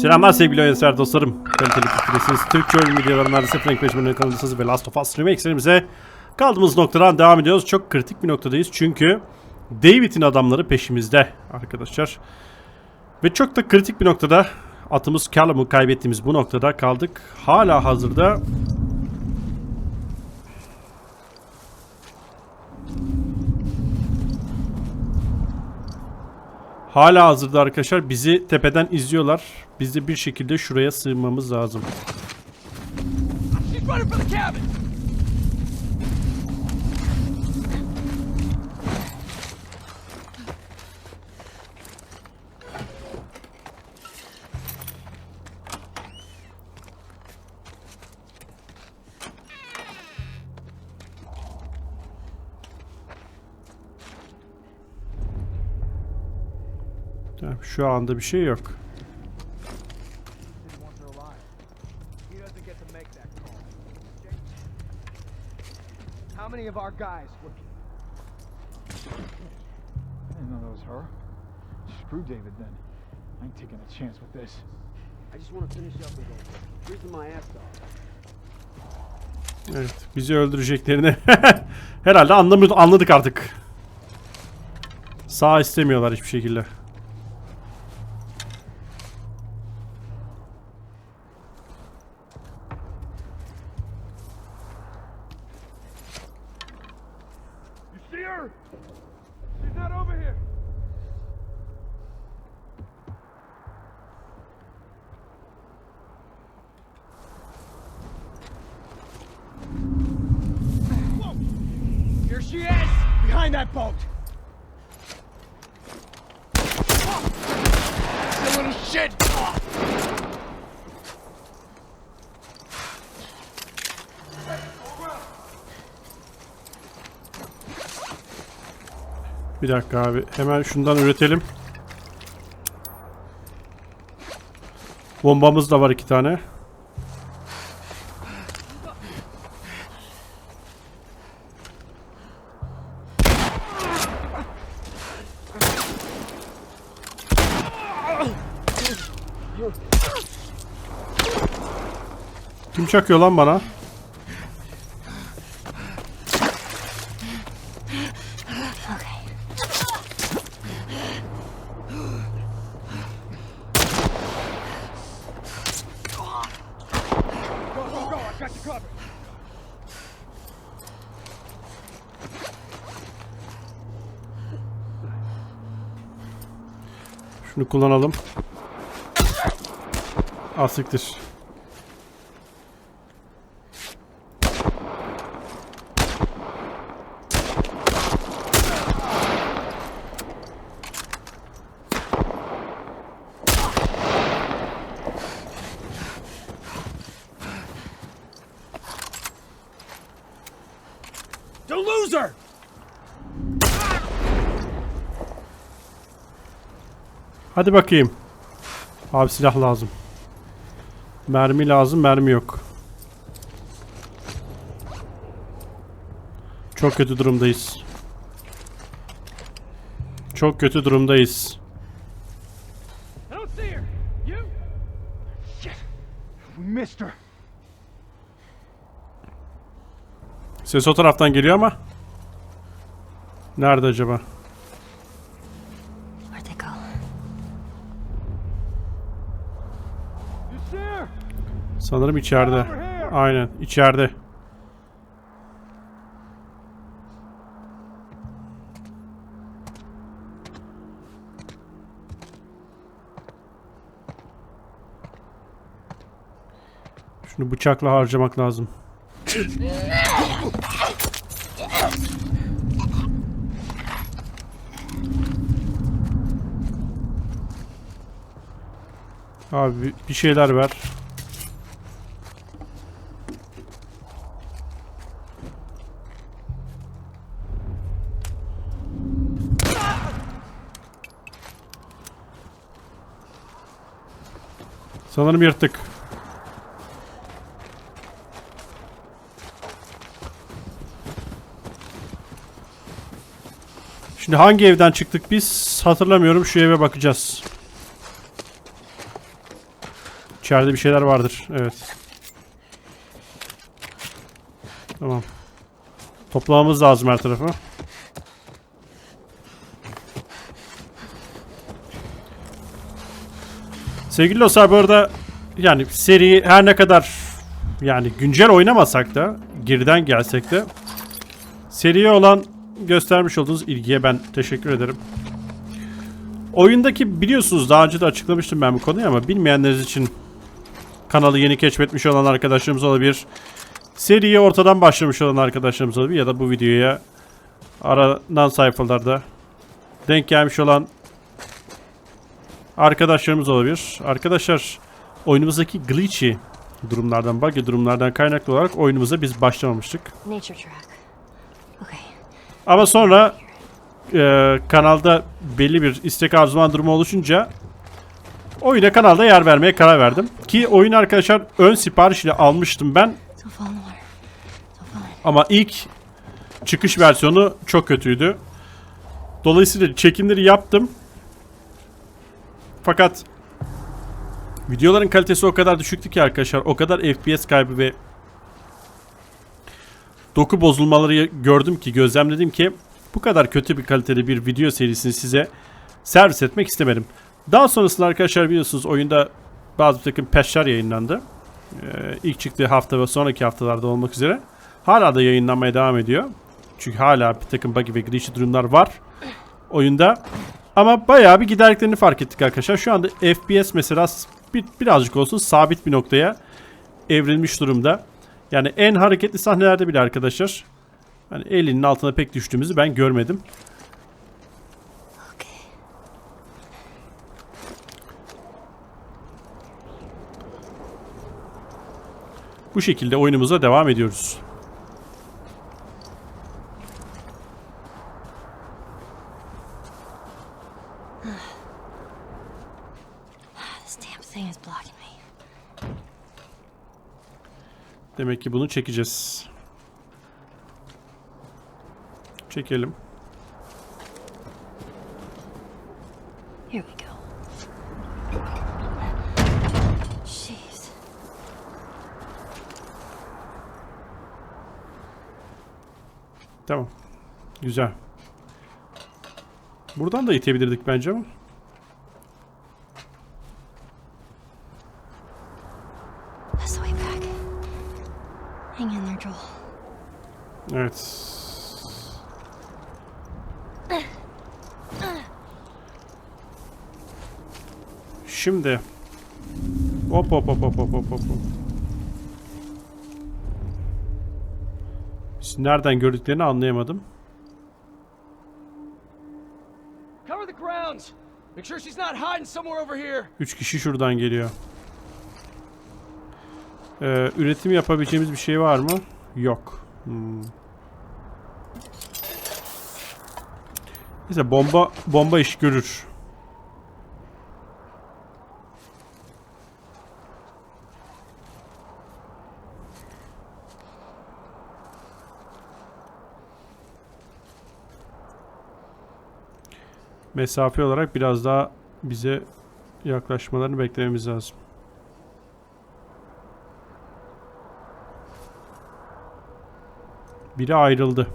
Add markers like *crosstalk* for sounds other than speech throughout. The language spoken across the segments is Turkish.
Selamlar sevgili oyuncular dostlarım. Kaliteli tutturuyorsunuz. Türkçe oyun videolarının adresi Frank Beşmen'in kanalındasınız ve Last of Us Remake serimize kaldığımız noktadan devam ediyoruz. Çok kritik bir noktadayız çünkü David'in adamları peşimizde arkadaşlar. Ve çok da kritik bir noktada atımız Callum'u kaybettiğimiz bu noktada kaldık. Hala hazırda Hala hazırda arkadaşlar bizi tepeden izliyorlar. Biz de bir şekilde şuraya sığınmamız lazım. Tamam, Şu anda bir şey yok. Didn't want her alive. He doesn't get to make that call. How many of our guys were I didn't know that was her. Screw David then. I ain't taking a chance with this. I just want to finish up and go. Freezing my ass off. Evet, bizi öldüreceklerini *laughs* herhalde anlamı- anladık artık. Sağ istemiyorlar hiçbir şekilde. You see her? She's not over here. Whoa! Here she is! Behind that boat! You little shit! Bir dakika abi. Hemen şundan üretelim. Bombamız da var iki tane. Çakıyor lan bana? Şunu kullanalım. Asiktir. Don't lose her! Hadi bakayım. Abi silah lazım. Mermi lazım, mermi yok. Çok kötü durumdayız. Çok kötü durumdayız. Ses o taraftan geliyor ama. Nerede acaba? Sanırım içeride. Aynen, içeride. Şunu bıçakla harcamak lazım. Abi bir şeyler ver. Sanırım yırttık. Şimdi hangi evden çıktık biz? Hatırlamıyorum. Şu eve bakacağız. İçeride bir şeyler vardır. Evet. Tamam. Toplamamız lazım her tarafı. Sevgili dostlar bu arada yani seri her ne kadar yani güncel oynamasak da geriden gelsek de seriye olan göstermiş olduğunuz ilgiye ben teşekkür ederim. Oyundaki biliyorsunuz daha önce de açıklamıştım ben bu konuyu ama bilmeyenleriniz için kanalı yeni keşfetmiş olan arkadaşlarımız olabilir. Seriye ortadan başlamış olan arkadaşlarımız olabilir ya da bu videoya aranan sayfalarda denk gelmiş olan arkadaşlarımız olabilir. Arkadaşlar oyunumuzdaki glitchy durumlardan, buggy durumlardan kaynaklı olarak oyunumuza biz başlamamıştık. Ama sonra e, kanalda belli bir istek arzuman durumu oluşunca oyuna kanalda yer vermeye karar verdim. Ki oyun arkadaşlar ön sipariş ile almıştım ben ama ilk çıkış versiyonu çok kötüydü. Dolayısıyla çekimleri yaptım. Fakat videoların kalitesi o kadar düşüktü ki arkadaşlar. O kadar FPS kaybı ve doku bozulmaları gördüm ki, gözlemledim ki bu kadar kötü bir kaliteli bir video serisini size servis etmek istemedim. Daha sonrasında arkadaşlar biliyorsunuz oyunda bazı bir takım patchler yayınlandı. Ee, ilk çıktığı hafta ve sonraki haftalarda olmak üzere. Hala da yayınlanmaya devam ediyor. Çünkü hala bir takım buggy ve glitchy durumlar var oyunda. Ama bayağı bir giderliklerini fark ettik arkadaşlar. Şu anda FPS mesela bir, birazcık olsun sabit bir noktaya evrilmiş durumda. Yani en hareketli sahnelerde bile arkadaşlar hani 50'nin altına pek düştüğümüzü ben görmedim. Bu şekilde oyunumuza devam ediyoruz. This damn thing is blocking me. Demek ki bunu çekeceğiz. Çekelim. Here we go. Jeez. Tamam. Güzel. Buradan da itebilirdik bence ama. That's the way back. Hang in there, Joel. Evet. Şimdi. Hop hop hop hop hop hop hop. Şimdi nereden gördüklerini anlayamadım. Cover the grounds. Make sure she's not hiding somewhere over here. Üç kişi şuradan geliyor. Ee, üretim yapabileceğimiz bir şey var mı? Yok. Hmm. Neyse bomba bomba iş görür. Mesafe olarak biraz daha bize yaklaşmalarını beklememiz lazım. Biri ayrıldı.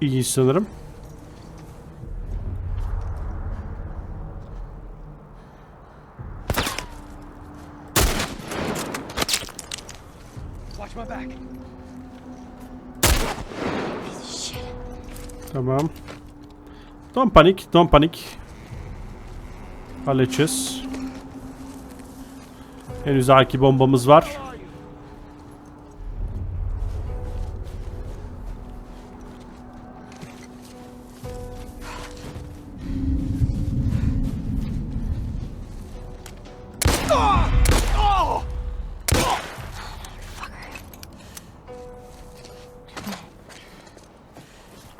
İyi sanırım. Tamam. Don't panik, don't panik. Halledeceğiz. Henüz aki bombamız var.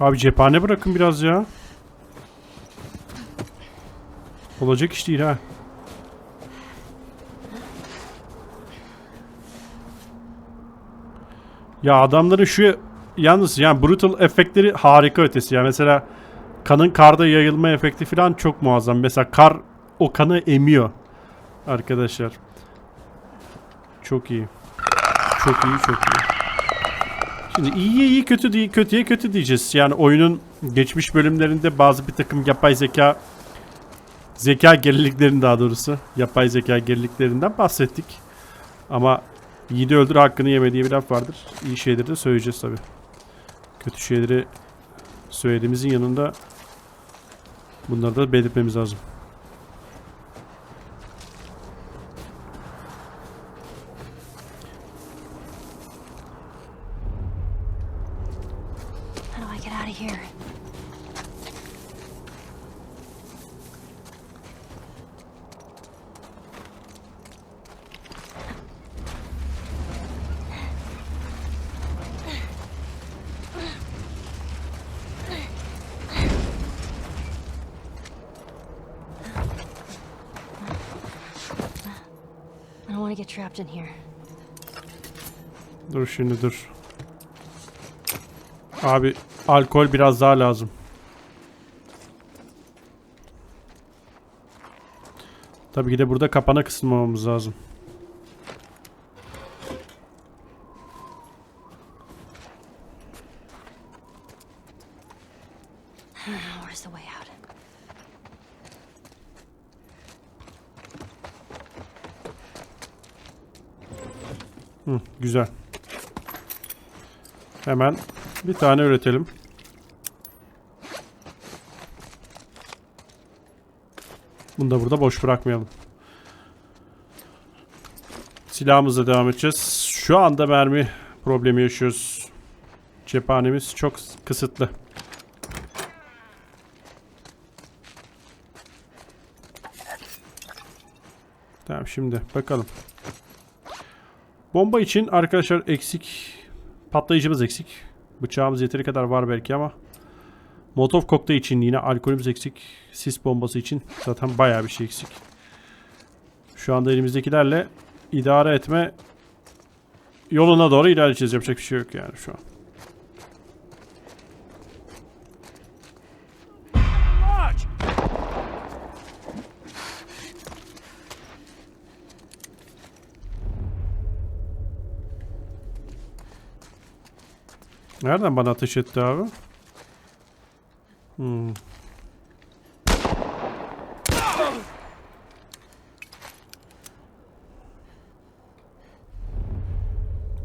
Abi cephane bırakın biraz ya. Olacak iş değil ha. Ya adamların şu yalnız yani brutal efektleri harika ötesi. Ya yani mesela kanın karda yayılma efekti falan çok muazzam. Mesela kar o kanı emiyor arkadaşlar. Çok iyi. Çok iyi, çok iyi. Şimdi iyiye iyi, kötü değil, kötüye kötü diyeceğiz. Yani oyunun geçmiş bölümlerinde bazı bir takım yapay zeka zeka geriliklerin daha doğrusu yapay zeka geriliklerinden bahsettik. Ama yiğidi öldür hakkını yeme diye bir laf vardır. İyi şeyleri de söyleyeceğiz tabi. Kötü şeyleri söylediğimizin yanında bunları da belirtmemiz lazım. Get out of here? I don't want to get trapped in here. Dur şimdi dur. Abi alkol biraz daha lazım. Tabii ki de burada kapana kısılmamamız lazım. Hı, güzel. Hemen bir tane üretelim. Bunu da burada boş bırakmayalım. Silahımızla devam edeceğiz. Şu anda mermi problemi yaşıyoruz. Cephanemiz çok kısıtlı. Tamam şimdi bakalım. Bomba için arkadaşlar eksik patlayıcımız eksik. Bıçağımız yeteri kadar var belki ama Molotov kokteyl için yine alkolümüz eksik. Sis bombası için zaten bayağı bir şey eksik. Şu anda elimizdekilerle idare etme yoluna doğru ilerleyeceğiz. Yapacak bir şey yok yani şu an. Nereden bana ateş etti abi? Hmm.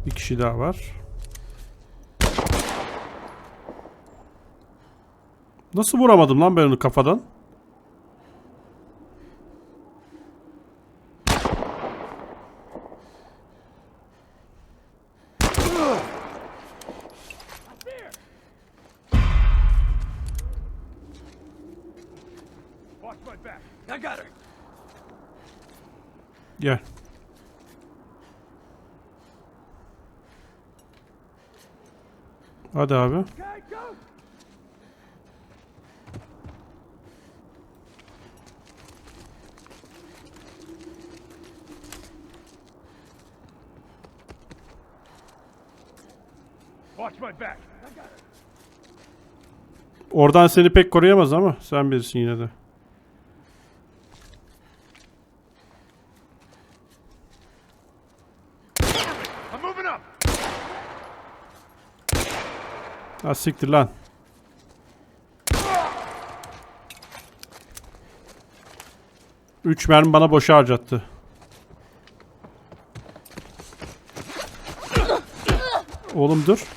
Bir kişi daha var. Nasıl vuramadım lan ben onu kafadan? Watch my back. I got her. Gel. Hadi abi. Oradan seni pek koruyamaz ama sen bilirsin yine de. Ha siktir lan. Üç mermi bana boşa harcattı. Oğlum dur.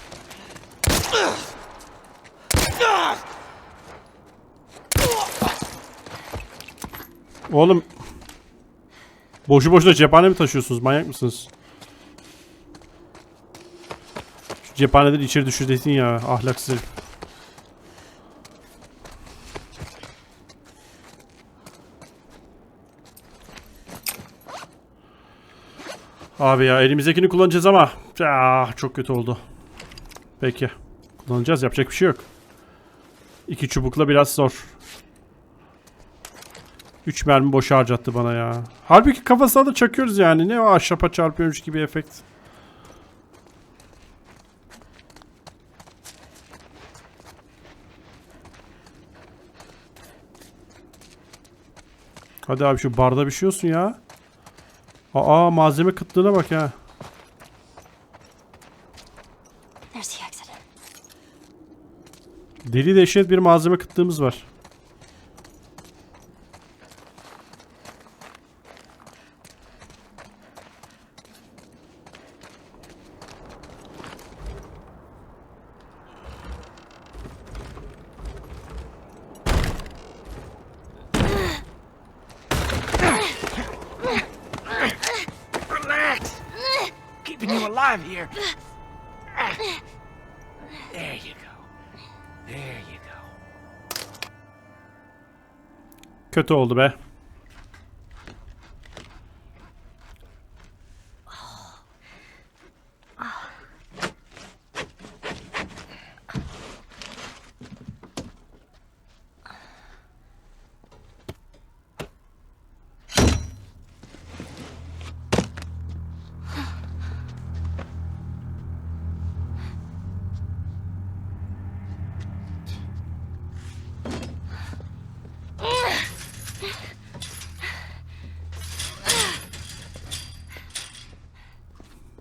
Oğlum. Boşu boşuna cephane mi taşıyorsunuz? Manyak mısınız? Şu cephaneleri içeri düşür desin ya. Ahlaksız. Abi ya elimizdekini kullanacağız ama ya, çok kötü oldu. Peki. Kullanacağız yapacak bir şey yok. İki çubukla biraz zor. 3 mermi boşa harcattı bana ya. Halbuki kafasına da çakıyoruz yani. Ne o ahşapa çarpıyormuş gibi efekt. Hadi abi şu barda bir şey olsun ya. Aa malzeme kıtlığına bak ya. Deli dehşet bir malzeme kıtlığımız var. Kötü oldu be.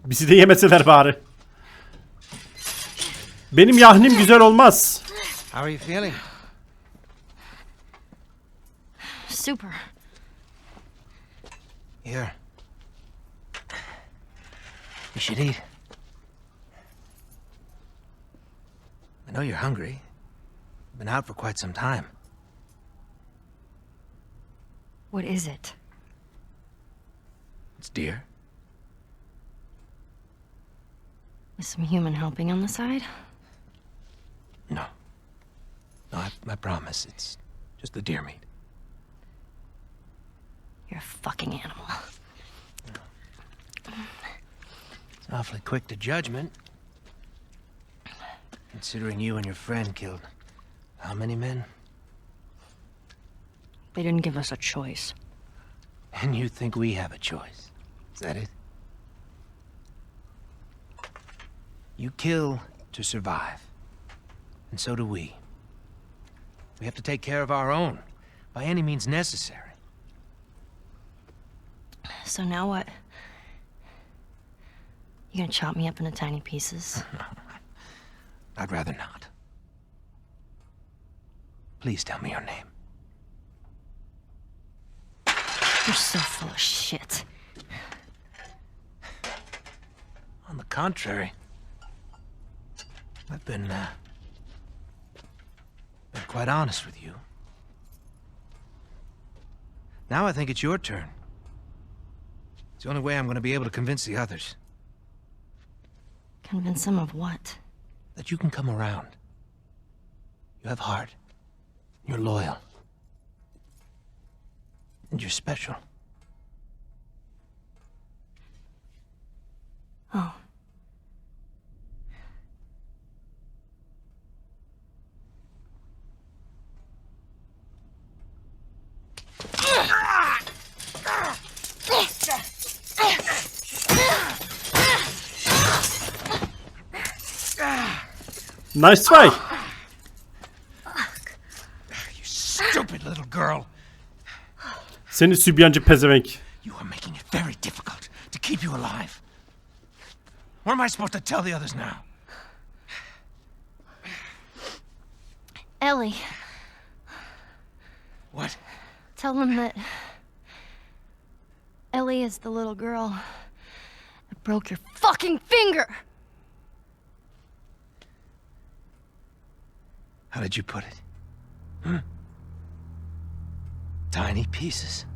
Bizi de yemeseler bari. Benim yahnim güzel olmaz. How are you feeling? Super. Here. You should eat. I know you're hungry. Been out for quite some time. What is it? It's deer. With some human helping on the side? No. No, I, I promise. It's just the deer meat. You're a fucking animal. It's awfully quick to judgment. Considering you and your friend killed how many men? They didn't give us a choice. And you think we have a choice? Is that it? You kill to survive. And so do we. We have to take care of our own, by any means necessary. So now what? You gonna chop me up into tiny pieces? *laughs* I'd rather not. Please tell me your name. You're so full of shit. On the contrary, I've been, uh, been quite honest with you. Now I think it's your turn. It's the only way I'm going to be able to convince the others Convince them of what? that you can come around. You have heart. You're loyal. And you're special. Oh. Nice try. You stupid little girl. Seni sübyancı pezevenk. You are making it very difficult to keep you alive. What am I supposed to tell the others now? Ellie, What? Tell them that Ellie is the little girl that broke your fucking finger. How did you put it? Hmm? Tiny pieces.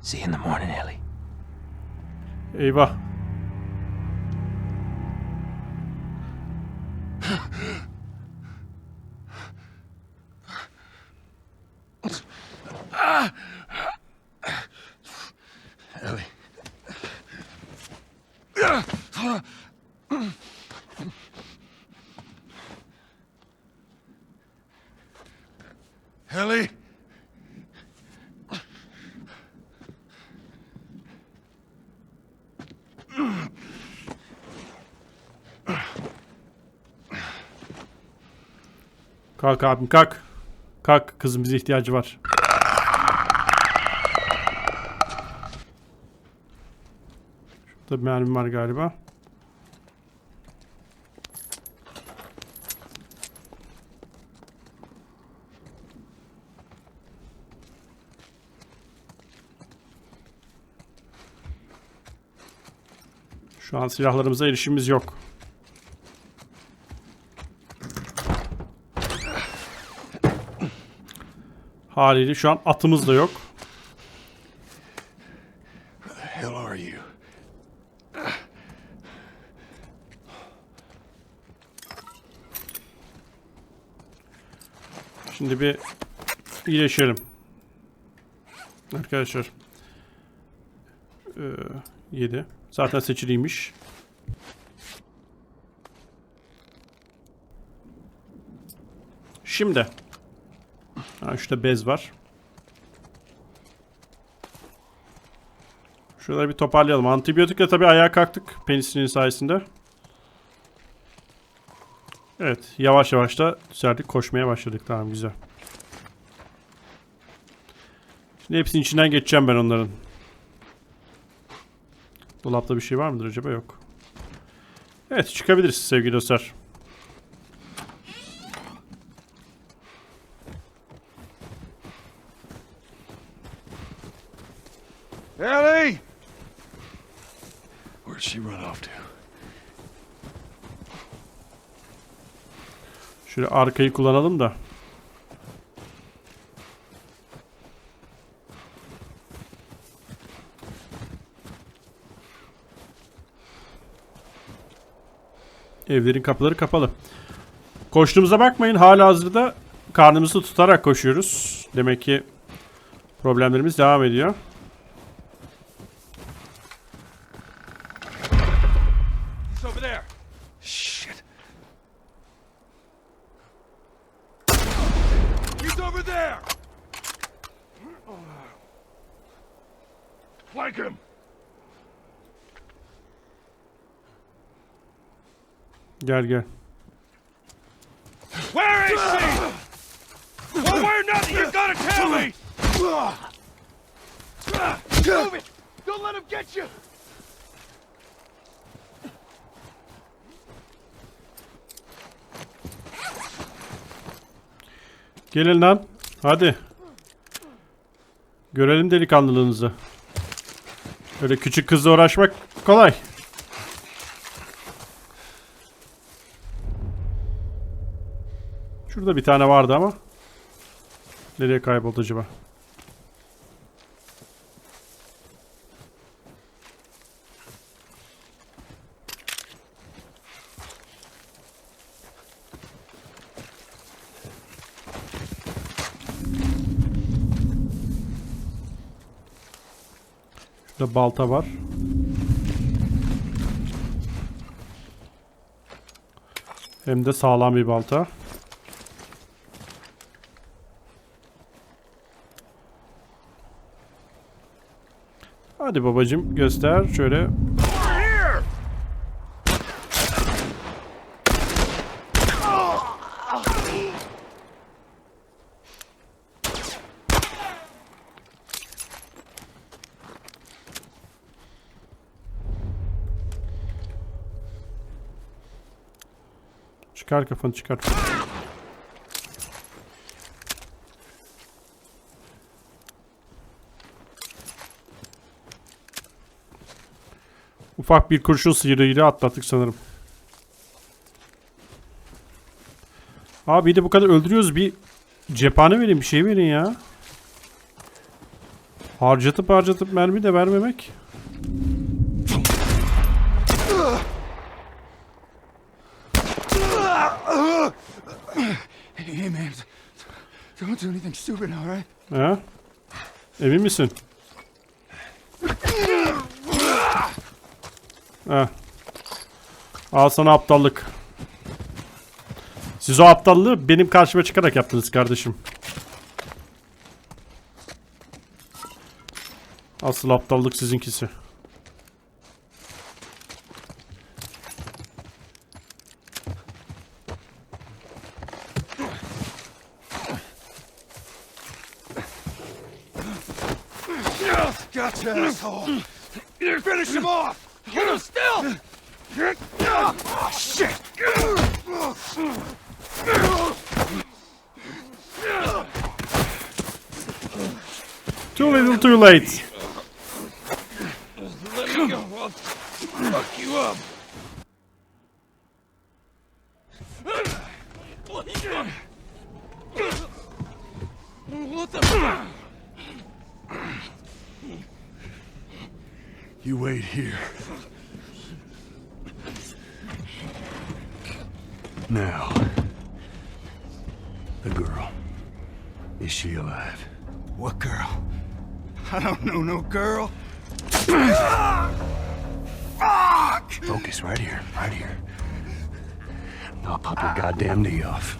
See you in the morning, Ellie. Eyvah. *laughs* Ellie. Ellie. Kalk abim kalk. Kalk kızım bize ihtiyacı var. Bir mermim var galiba. Şu an silahlarımıza erişimimiz yok. Haliyle şu an atımız da yok. Şimdi bir iyileşelim. Arkadaşlar. Ee, 7. Zaten seçiliymiş. Şimdi. Ha, şurada bez var. Şuraları bir toparlayalım. Antibiyotikle tabii ayağa kalktık penisilin sayesinde. Evet, yavaş yavaş da düzeldik. Koşmaya başladık. Tamam, güzel. Şimdi hepsinin içinden geçeceğim ben onların. Dolapta bir şey var mıdır acaba? Yok. Evet, çıkabiliriz sevgili dostlar. Ellie! Where'd she run off to? Şöyle arkayı kullanalım da. Evlerin kapıları kapalı. Koştuğumuza bakmayın. Hala hazırda karnımızı tutarak koşuyoruz. Demek ki problemlerimiz devam ediyor. He's over there. Shit. He's over there. Flank him. Gel gel. Where is she? Well, where not? You gotta tell me. Move it! Don't let him get you. Gelin lan. Hadi. Görelim delikanlılığınızı. Öyle küçük kızla uğraşmak kolay. Şurada bir tane vardı ama. Nereye kayboldu acaba? Şurada balta var. Hem de sağlam bir balta. Hadi babacım göster şöyle. Çıkar kafanı çıkar. Ufak bir kurşun sıyırıyla atlattık sanırım. Abi bir de bu kadar öldürüyoruz bir cephane verin bir şey verin ya. Harcatıp harcatıp mermi de vermemek. Hey, man. Don't do anything stupid, all right? He? Emin misin? He. Al sana aptallık. Siz o aptallığı benim karşıma çıkarak yaptınız kardeşim. Asıl aptallık sizinkisi. Too little too late. Let me go. I'll fuck you up. What the fuck? You wait here. Don't know no girl. Focus right here, right here. I'll pop your goddamn knee off.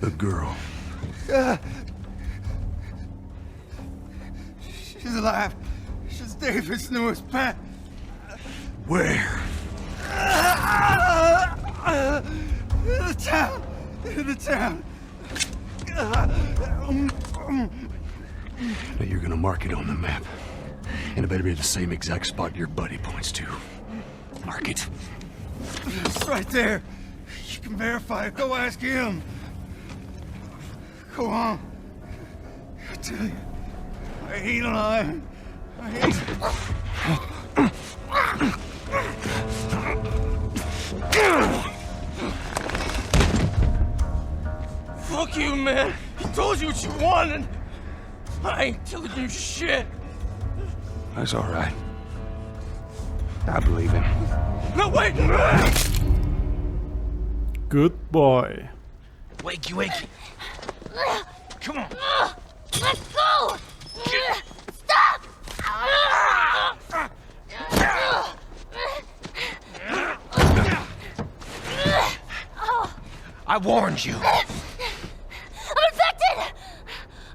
The girl. She's alive. She's David's newest pet. Where? In the town. In the town. Um, um, Now you're gonna mark it on the map. And it better be the same exact spot your buddy points to. Mark it. It's right there. You can verify it. Go ask him. Go on. I tell you, I ain't lying. I ain't. Fuck you, man. He told you what you wanted. I ain't telling you shit. That's all right. I believe him. No, wait! Good boy. Wakey, wakey. Come on. Let's go! Stop! I warned you. I'm infected!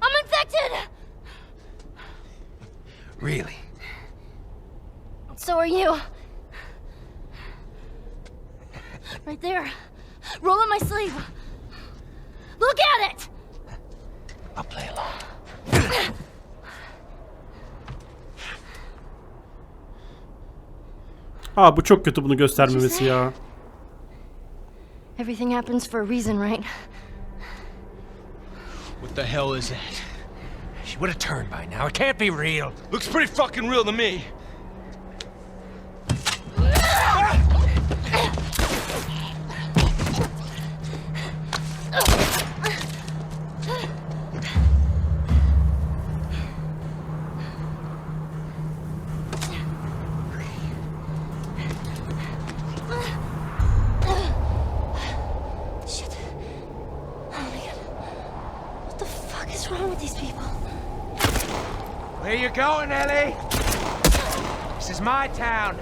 I'm infected! Really? So are you. Right there. Roll up my sleeve. Look at it! I'll play along. Aa bu çok kötü bunu göstermemesi ya. Everything happens for a reason, right? What the hell is that? She would have turned by now. It can't be real. Looks pretty fucking real to me. My town.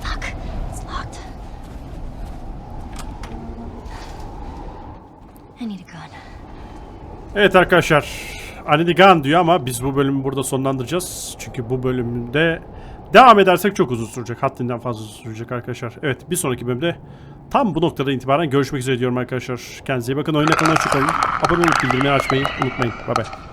Fuck. It's locked. I need a gun. Evet arkadaşlar. Andy Gun diyor ama biz bu bölümü burada sonlandıracağız. Çünkü bu bölümde devam edersek çok uzun sürecek. Haddinden fazla uzun sürecek arkadaşlar. Evet bir sonraki bölümde tam bu noktada itibaren görüşmek üzere diyorum arkadaşlar. Kendinize iyi bakın. Oyuna kalın. Hoşçakalın. Abone olup bildirimleri açmayı unutmayın. Bay bay.